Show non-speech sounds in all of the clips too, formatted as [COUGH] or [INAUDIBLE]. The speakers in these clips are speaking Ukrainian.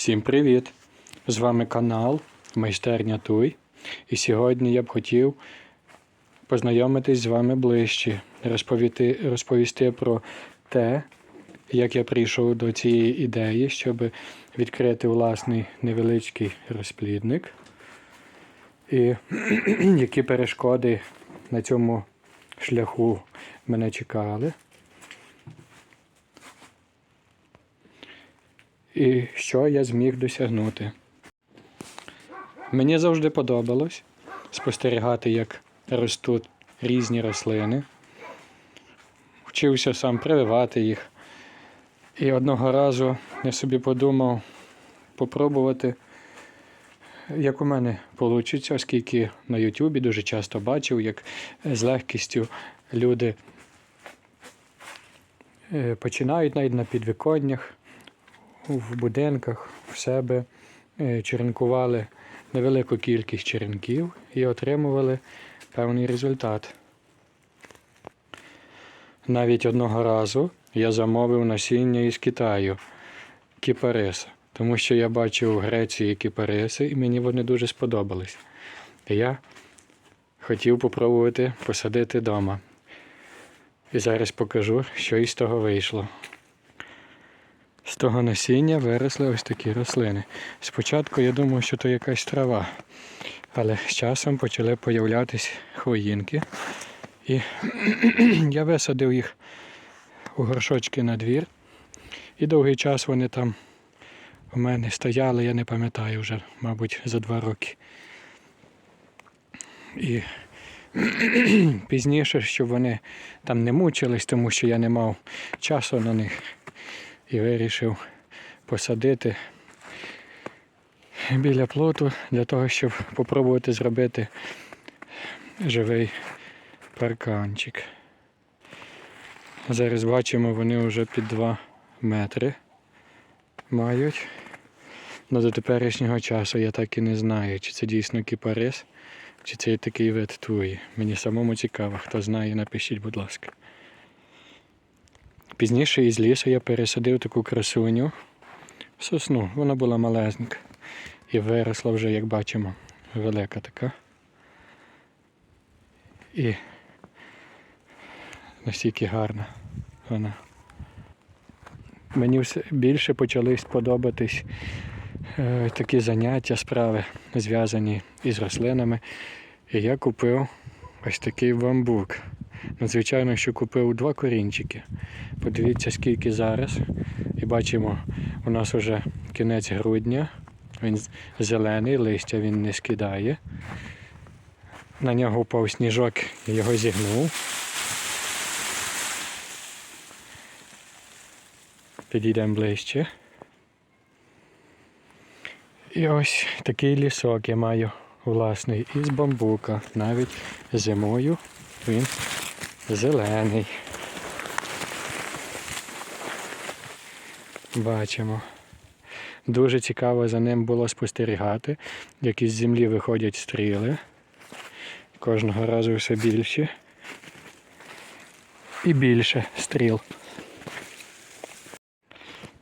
Всім привіт! З вами канал Майстерня Туй. І сьогодні я б хотів познайомитись з вами ближче, розповісти, розповісти про те, як я прийшов до цієї ідеї, щоб відкрити власний невеличкий розплідник. І [CLEARS THROAT] які перешкоди на цьому шляху мене чекали. І що я зміг досягнути. Мені завжди подобалось спостерігати, як ростуть різні рослини. Вчився сам прививати їх. І одного разу я собі подумав попробувати, як у мене вийде, оскільки на Ютубі дуже часто бачив, як з легкістю люди е, починають навіть на підвіконнях в будинках в себе е, черенкували невелику кількість черенків і отримували певний результат. Навіть одного разу я замовив насіння із Китаю кіпариса, тому що я бачив в Греції кіпариси і мені вони дуже сподобались. Я хотів попробувати посадити вдома. І зараз покажу, що із того вийшло. З того насіння виросли ось такі рослини. Спочатку я думав, що то якась трава, але з часом почали появлятись хвоїнки. І [CLEARS THROAT] я висадив їх у горшочки на двір. І довгий час вони там у мене стояли, я не пам'ятаю вже, мабуть, за два роки. І [CLEARS THROAT] пізніше, щоб вони там не мучились, тому що я не мав часу на них і вирішив посадити біля плоту для того, щоб спробувати зробити живий парканчик. Зараз бачимо, вони вже під 2 метри мають. Но до теперішнього часу я так і не знаю, чи це дійсно кіпарис, чи це такий вид туї. Мені самому цікаво, хто знає, напишіть, будь ласка. Пізніше із лісу я пересадив таку красуню в сосну. Вона була малезника. І виросла вже, як бачимо, велика така. І настільки гарна вона. Мені все більше почали сподобатись е, такі заняття, справи, зв'язані із рослинами. І я купив ось такий бамбук. Ну, звичайно, що купив два корінчики. Подивіться, скільки зараз. І бачимо, у нас вже кінець грудня. Він зелений, листя він не скидає. На нього впав сніжок, його зігнув. Підійдемо ближче. І ось такий лісок я маю власний із бамбука. Навіть зимою зелений. Бачимо. Дуже цікаво за ним було спостерігати, як із землі виходять стріли. Кожного разу все більше. І більше стріл.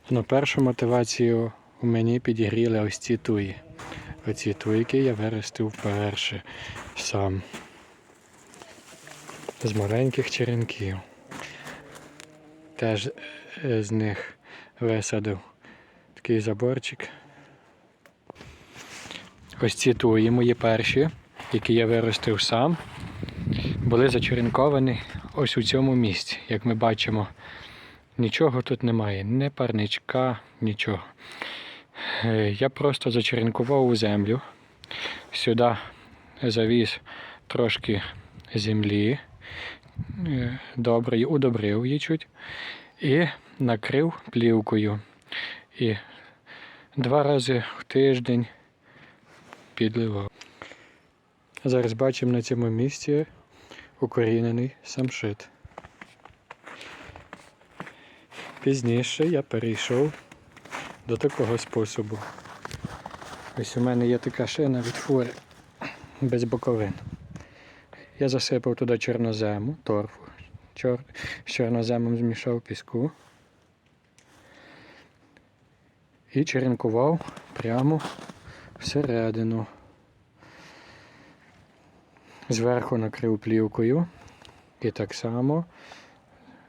Ну, першу мотивацію у мені підігріли ось ці туї. Оці туйки я виростив вперше сам. З маленьких черенків. Теж е, з них висадив такий заборчик. Ось ці туї мої перші, які я виростив сам, були зачеренковані ось у цьому місці. Як ми бачимо, нічого тут немає, ні парничка, нічого. Е, Я просто зачеренкував у землю. Сюди завіз трошки землі, е, добре її удобрив її чуть і накрив плівкою. І два рази в тиждень підливав. Зараз бачимо на цьому місці укорінений самшит. Пізніше я перейшов до такого способу. Ось у мене є така шина від фури без боковин. Я засипав туди чорнозему, торфу. Чор... З чорноземом змішав піску. і черенкував прямо всередину. Зверху накрив плівкою і так само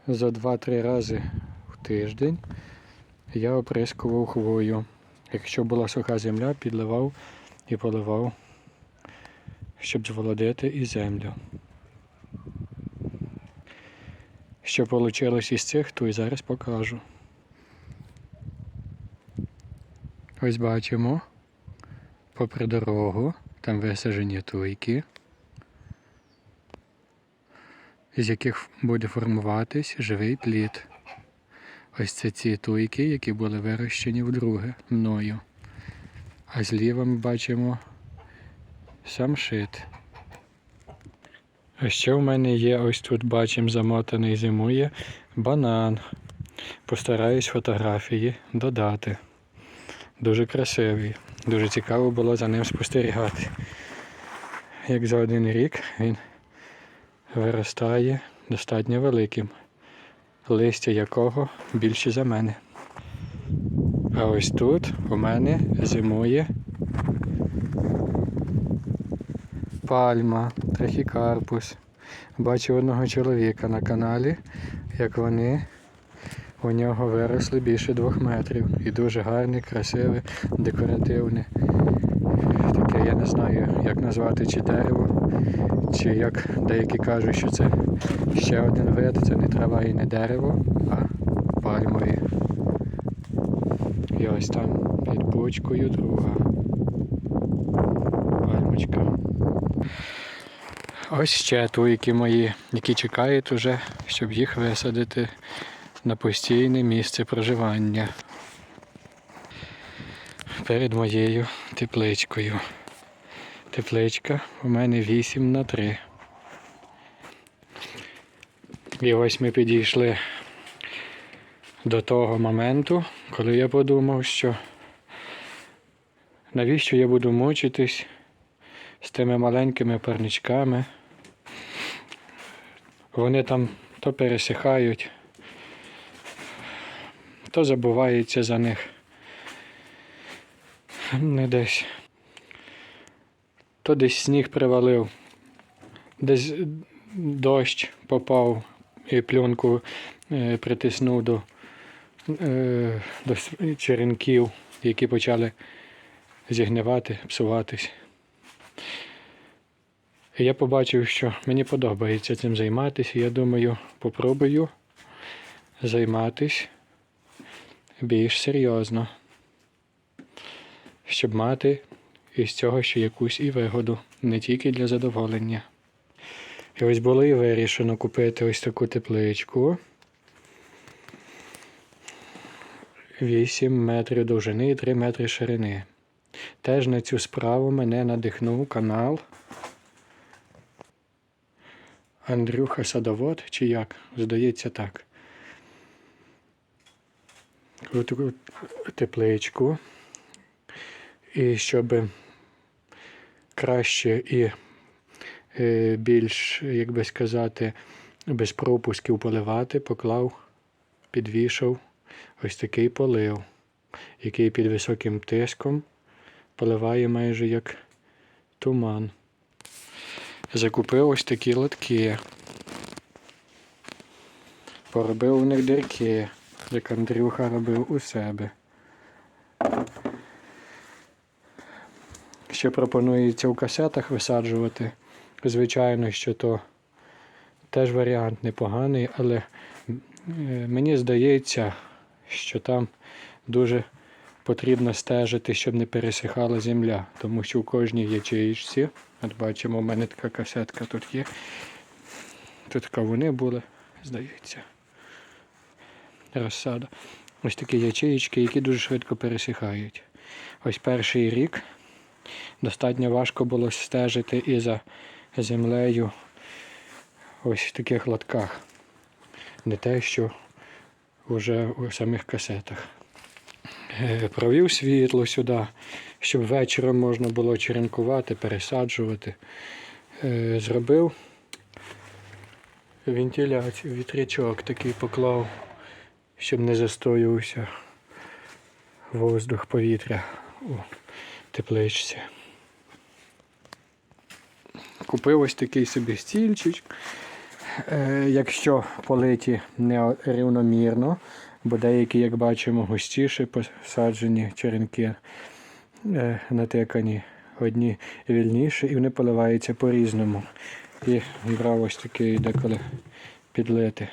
за 2-3 рази в тиждень я оприскував хвою. Якщо була суха земля, підливав і поливав, щоб зволодити і землю. Що вийшло із цих, то і зараз покажу. Ось бачимо попри дорогу, там висаджені туйки, з яких буде формуватись живий плід. Ось це ці туйки, які були вирощені вдруге мною. А зліва ми бачимо сам шит. А ще в мене є ось тут бачимо замотаний зимує банан. Постараюсь фотографії додати. Дуже красивий. Дуже цікаво було за ним спостерігати. Як за один рік він виростає достатньо великим, листя якого більше за мене. А ось тут у мене зимує пальма, трахікарпус. Бачив одного чоловіка на каналі, як вони у нього виросли більше двох метрів. І дуже гарне, красиве, декоративне. Таке я не знаю, як назвати чи дерево, чи як деякі кажуть, що це ще один вид, це не трава і не дерево, а пальмові. І ось там під бочкою друга пальмочка. Ось ще туйки мої, які чекають уже, щоб їх висадити на постійне місце проживання перед моєю тепличкою. Тепличка у мене 8 на 3. І ось ми підійшли до того моменту, коли я подумав, що навіщо я буду мучитись з тими маленькими парничками. Вони там то пересихають, то забувається за них. Не десь. То десь сніг привалив, десь дощ попав і пленку е, притиснув до, е, до черенків, які почали зігнивати, псуватись. Я побачив, що мені подобається цим займатися. і Я думаю, попробую займатись більш серйозно, щоб мати із цього ще якусь і вигоду, не тільки для задоволення. І ось було і вирішено купити ось таку тепличку. 8 метрів довжини і 3 метри ширини. Теж на цю справу мене надихнув канал Андрюха Садовод, чи як? Здається так. Таку тепличку. І щоб краще і е, більш, як би сказати, без пропусків поливати, поклав, підвішав ось такий полив, який під високим тиском поливає майже як туман. Закупив ось такі лотки. Поробив у них дирки, як Андрюха робив у себе. Ще пропонується в касетах висаджувати. Звичайно, що то теж варіант непоганий, але е, мені здається, що там дуже потрібно стежити, щоб не пересихала земля, тому що у кожній ячеїчці, от бачимо, у мене така касетка тут є. Тут кавуни були, здається. Розсада. Ось такі ячеїчки, які дуже швидко пересихають. Ось перший рік достатньо важко було стежити і за землею ось в таких лотках. Не те, що вже у самих касетах. Е, Провів світло сюди, щоб вечором можна було черенкувати, пересаджувати. Е, Зробив вентиляцію, вітрячок такий поклав, щоб не застоювався воздух, повітря у тепличці. Купив ось такий собі стільчик. Е, якщо политі не рівномірно, бо деякі, як бачимо, густіше посаджені черенки натикані, одні вільніші і вони поливаються по-різному. І брав ось такий деколи підлити,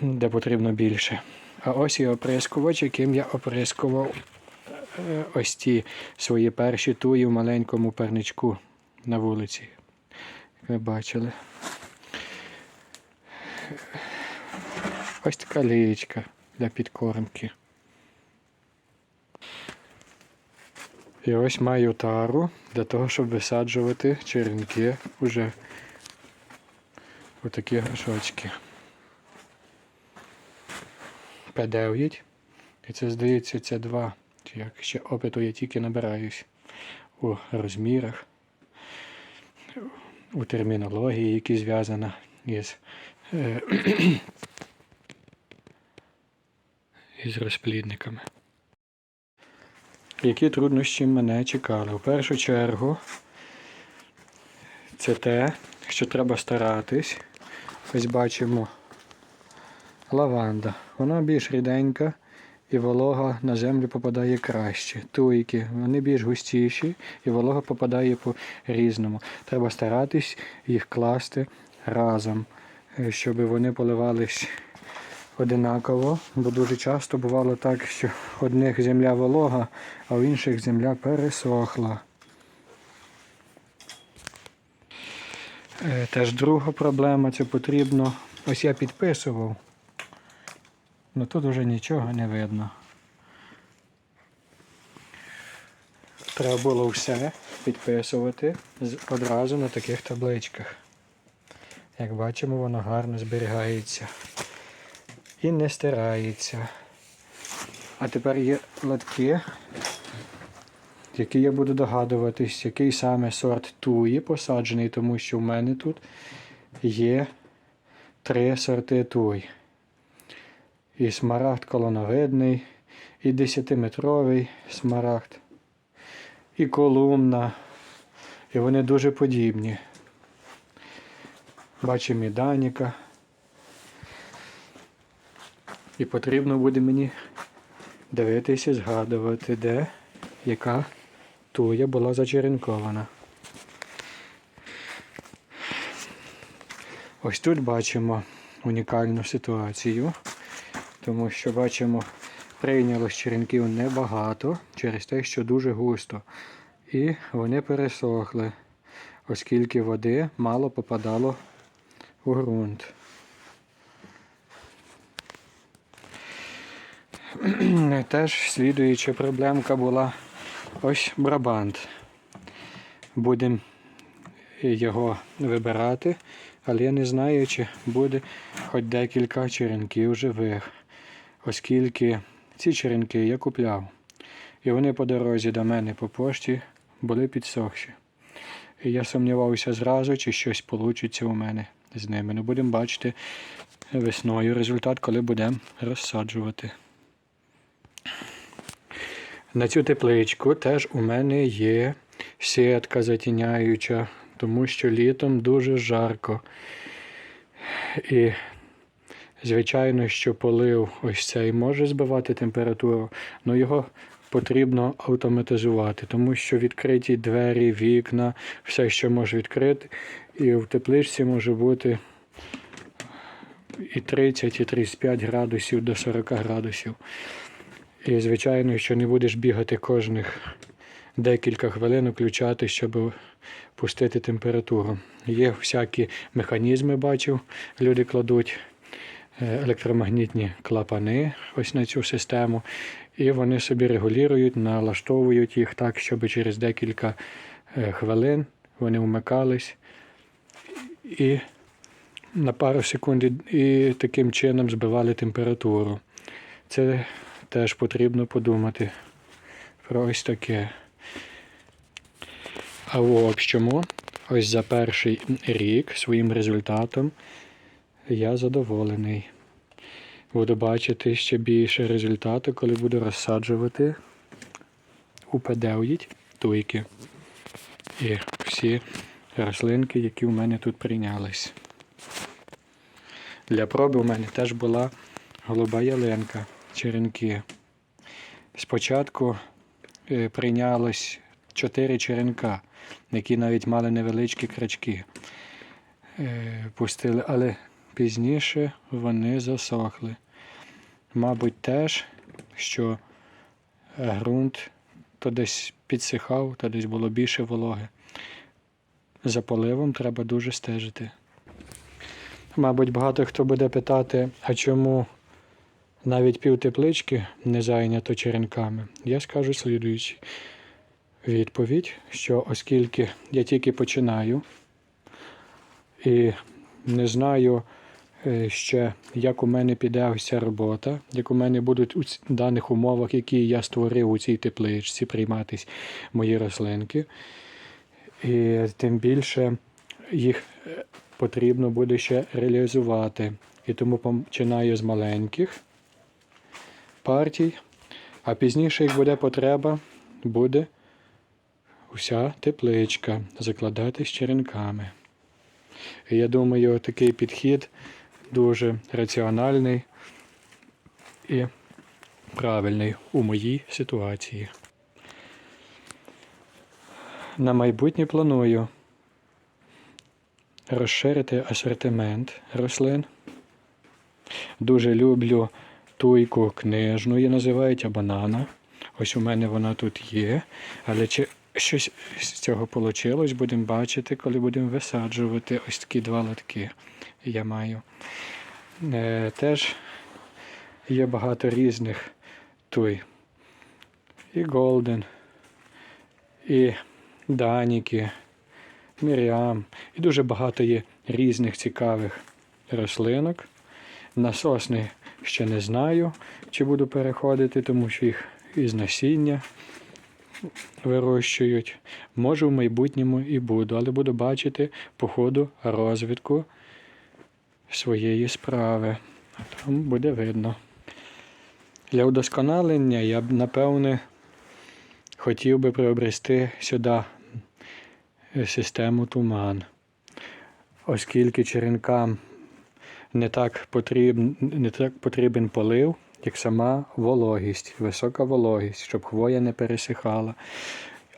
де потрібно більше. А ось і оприскувач, яким я оприскував е, ось ті свої перші туї в маленькому парничку на вулиці. Як ви бачили. Ось така лієчка для підкормки. І ось маю тару для того, щоб висаджувати черенки уже у такі горшочки. П9. І це здається, це два. Як ще опиту я тільки набираюсь у розмірах, у термінології, які зв'язана із, е, [CLEARS THROAT] із розплідниками. Які труднощі мене чекали? У першу чергу це те, що треба старатись. Ось бачимо лаванда. Вона більш ріденька і волога на землю попадає краще. Туйки, вони більш густіші і волога попадає по різному. Треба старатись їх класти разом, е, щоб вони поливались одинаково, бо дуже часто бувало так, що в одних земля волога, а в інших земля пересохла. Е, Теж друга проблема це потрібно. Ось я підписував. Ну тут вже нічого не видно. Треба було все підписувати одразу на таких табличках. Як бачимо, воно гарно зберігається і не стирається. А тепер є лотки, які я буду догадуватись, який саме сорт туї посаджений, тому що в мене тут є три сорти туй. І смарагд колоновидний, і 10-метровий смарагд, і колумна. І вони дуже подібні. Бачимо і Даніка. І потрібно буде мені дивитися, згадувати, де яка туя була зачеренкована. Ось тут бачимо унікальну ситуацію, тому що бачимо, прийнялось черенків небагато через те, що дуже густо. І вони пересохли, оскільки води мало попадало у ґрунт. [CLEARS THROAT] Теж слідуюча проблемка була ось брабант. Будемо його вибирати, але я не знаю, чи буде хоч декілька черенків живих, оскільки ці черенки я купляв. І вони по дорозі до мене по пошті були підсохші. І я сумнівався зразу, чи щось вийде у мене з ними. Ну, будемо бачити весною результат, коли будемо розсаджувати. На цю тепличку теж у мене є сітка затіняюча, тому що літом дуже жарко. І, звичайно, що полив ось цей може збивати температуру, але його потрібно автоматизувати, тому що відкриті двері, вікна, все, що може відкрити, і в тепличці може бути і 30, і 35 градусів до 40 градусів. І, звичайно, що не будеш бігати кожних декілька хвилин, включати, щоб пустити температуру. Є всякі механізми, бачив, люди кладуть е, електромагнітні клапани ось на цю систему, і вони собі регулюють, налаштовують їх так, щоб через декілька е, хвилин вони вмикались і на пару секунд і таким чином збивали температуру. Це теж потрібно подумати про ось таке. А в общому, ось за перший рік своїм результатом я задоволений. буду бачити ще більше результату, коли буду розсаджувати упадеють туйки. І всі рослинки, які в мене тут прийнялись. Для проби у мене теж була голуба ялинка, черенки. Спочатку е, прийнялось чотири черенка, які навіть мали невеличкі крачки. Е, Пустили, але пізніше вони засохли. Мабуть, теж, що е, ґрунт то десь підсихав, то десь було більше вологи. За поливом треба дуже стежити. Мабуть, багато хто буде питати, а чому навіть пів теплички не зайнято черенками. Я скажу слідуючи відповідь, що оскільки я тільки починаю і не знаю е, ще, як у мене піде ця робота, як у мене будуть у даних умовах, які я створив у цій тепличці, прийматись мої рослинки. І тим більше їх е, потрібно буде ще реалізувати. І тому починаю з маленьких партій, а пізніше, як буде потреба, буде уся тепличка закладати з черенками. І я думаю, такий підхід дуже раціональний і правильний у моїй ситуації. На майбутнє планую розширити асортимент рослин. Дуже люблю туйку книжну, її називають, а банана. Ось у мене вона тут є. Але чи щось з цього вийшло, будемо бачити, коли будемо висаджувати ось такі два лотки. Я маю. Е, теж є багато різних туй. І Голден, і Даніки, Міріам. І дуже багато є різних цікавих рослинок. На сосни ще не знаю, чи буду переходити, тому що їх із насіння вирощують. Може, в майбутньому і буду, але буду бачити по ходу розвитку своєї справи. Там буде видно. Для удосконалення я б, напевне, хотів би приобрести сюди е, систему туман, оскільки черенкам не так потрібен, не так потрібен полив, як сама вологість, висока вологість, щоб хвоя не пересихала.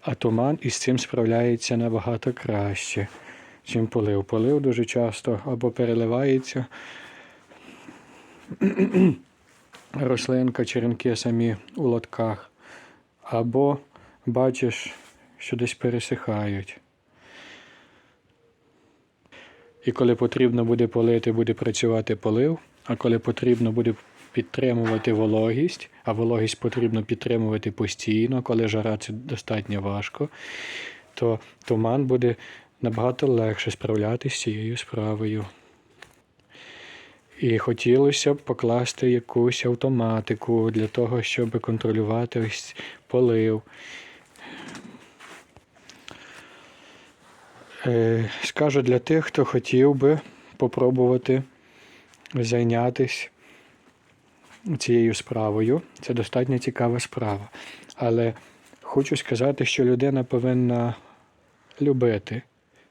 А туман із цим справляється набагато краще, чим полив. Полив дуже часто або переливається [CLEARS THROAT] рослинка, черенки самі у лотках, або бачиш, що десь пересихають. І коли потрібно буде полити, буде працювати полив, а коли потрібно буде підтримувати вологість, а вологість потрібно підтримувати постійно, коли жара це достатньо важко, то туман буде набагато легше справлятися з цією справою. І хотілося б покласти якусь автоматику для того, щоб контролювати ось полив. Скажу для тих, хто хотів би попробувати зайнятися цією справою. Це достатньо цікава справа. Але хочу сказати, що людина повинна любити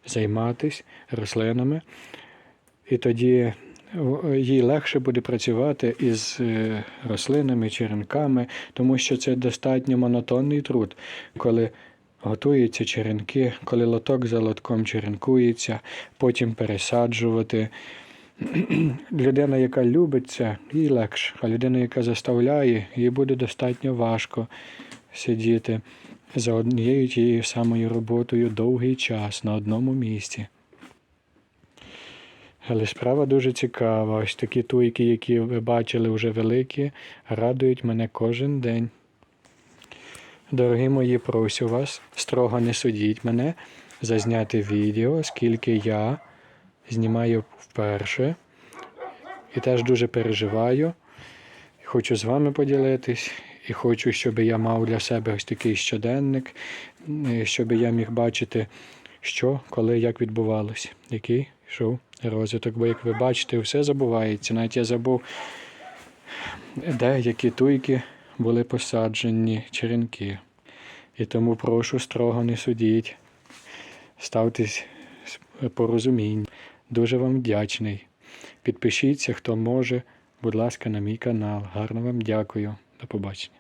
займатися рослинами, і тоді їй легше буде працювати із е, рослинами, черенками, тому що це достатньо монотонний труд, коли готуються черенки, коли лоток за лотком черенкується, потім пересаджувати. [CLEARS THROAT] Людина, яка любить це, їй легше, а людина, яка заставляє, їй буде достатньо важко сидіти за однією тією самою роботою довгий час на одному місці. Але справа дуже цікава. Ось такі туйки, які ви бачили вже великі, радують мене кожен день. Дорогі мої, прошу вас, строго не судіть мене за зняти відео, оскільки я знімаю вперше і теж дуже переживаю. Хочу з вами поділитись і хочу, щоб я мав для себе ось такий щоденник, е, щоб я міг бачити, що, коли, як відбувалося, який йшов розвиток. Бо, як ви бачите, все забувається. Навіть я забув деякі туйки були посаджені черенки. І тому прошу строго не судіть. Ставтесь порозумінь. Дуже вам вдячний. Підпишіться, хто може, будь ласка, на мій канал. Гарно вам дякую. До побачення.